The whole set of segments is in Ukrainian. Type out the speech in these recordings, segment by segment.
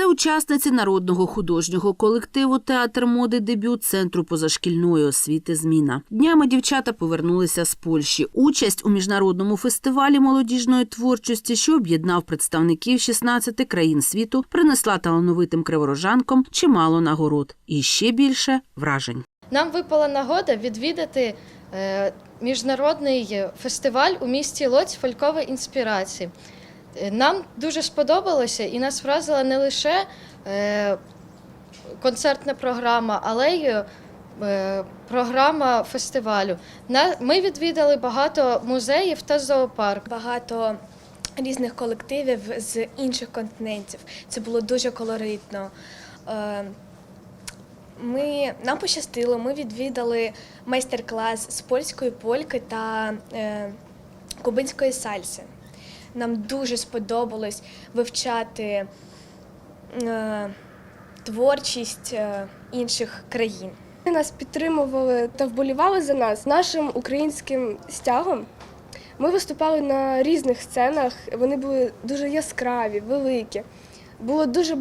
Це учасниці народного художнього колективу Театр моди дебют Центру позашкільної освіти Зміна. Днями дівчата повернулися з Польщі. Участь у міжнародному фестивалі молодіжної творчості, що об'єднав представників 16 країн світу, принесла талановитим криворожанкам чимало нагород і ще більше вражень. Нам випала нагода відвідати е, міжнародний фестиваль у місті Лодзь фолькової інспірації. Е, Нам дуже сподобалося і нас вразила не лише е, концертна програма, але й е, програма фестивалю. На- Ми відвідали багато музеїв та зоопарк. багато різних колективів з інших континентів. Це було дуже колоритно. Ми, нам пощастило, ми відвідали майстер-клас з польської польки та кубинської сальси. Нам дуже сподобалось вивчати е, творчість е, інших країн. Вони Нас підтримували та вболівали за нас нашим українським стягом. Ми виступали на різних сценах. Вони були дуже яскраві, великі. Було дуже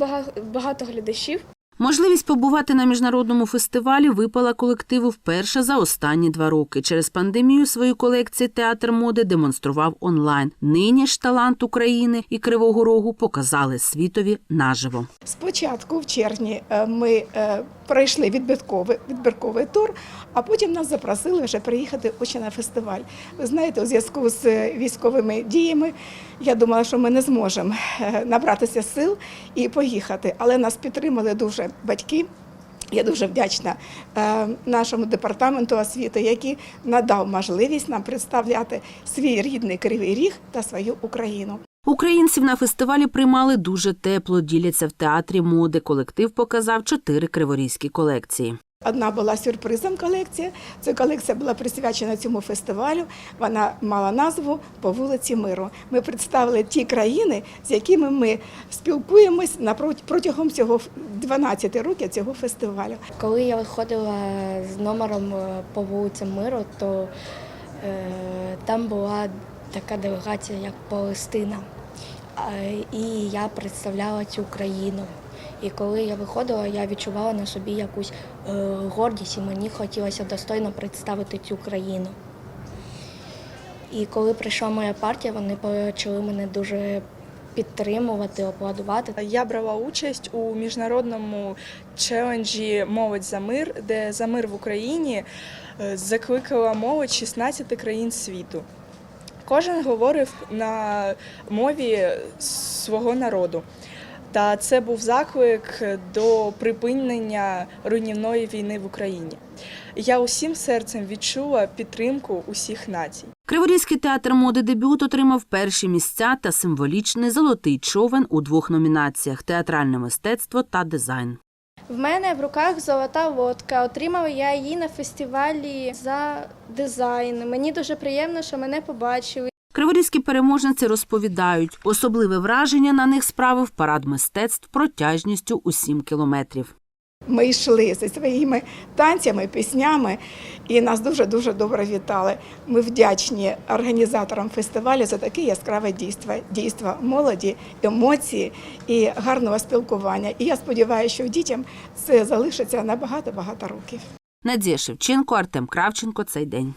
багато глядачів. Можливість побувати на міжнародному фестивалі випала колективу вперше за останні два роки. Через пандемію свою колекцію театр моди демонстрував онлайн. Нині ж талант України і Кривого Рогу показали світові наживо. Спочатку в червні е, ми е, пройшли відбірковий, відбірковий тур, а потім нас запросили вже приїхати очі на фестиваль. Ви знаєте, у зв'язку з е, військовими діями я думала, що ми не зможемо набратися сил і поїхати, але нас підтримали дуже батьки. Я дуже вдячна е, нашому департаменту освіти, який надав можливість нам представляти свій рідний кривий ріг та свою Україну. Українців на фестивалі приймали дуже тепло. Діляться в театрі моди. Колектив показав чотири криворізькі колекції. Одна була сюрпризом колекція. Ця колекція була присвячена цьому фестивалю. Вона мала назву по вулиці Миру. Ми представили ті країни, з якими ми спілкуємось протягом цього 12 років цього фестивалю. Коли я виходила з номером е, по вулиці Миру, то е, там була така делегація, як Палестина. І я представляла цю країну. І коли я виходила, я відчувала на собі якусь е, гордість, і мені хотілося достойно представити цю країну. І коли прийшла моя партія, вони почали мене дуже підтримувати, аплодувати. Я брала участь у міжнародному челенджі Молодь за мир, де за мир в Україні е, закликала молодь 16 країн світу. Кожен говорив на мові свого народу. Та це був заклик до припинення руйнівної війни в Україні. Я усім серцем відчула підтримку усіх націй. Криворізький театр моди дебют отримав перші місця та символічний золотий човен у двох номінаціях театральне мистецтво та дизайн. В мене в руках золота лодка. Отримала я її на фестивалі за дизайн. Мені дуже приємно, що мене побачили. Криворізькі переможниці розповідають, особливе враження на них справив парад мистецтв протяжністю у 7 кілометрів. Ми йшли зі своїми танцями, піснями, і нас дуже дуже добре вітали. Ми вдячні організаторам фестивалю за таке яскраве дійство, дійство молоді, емоції і гарного спілкування. І я сподіваюся, що дітям це залишиться на багато багато років. Надія Шевченко, Артем Кравченко. Цей день.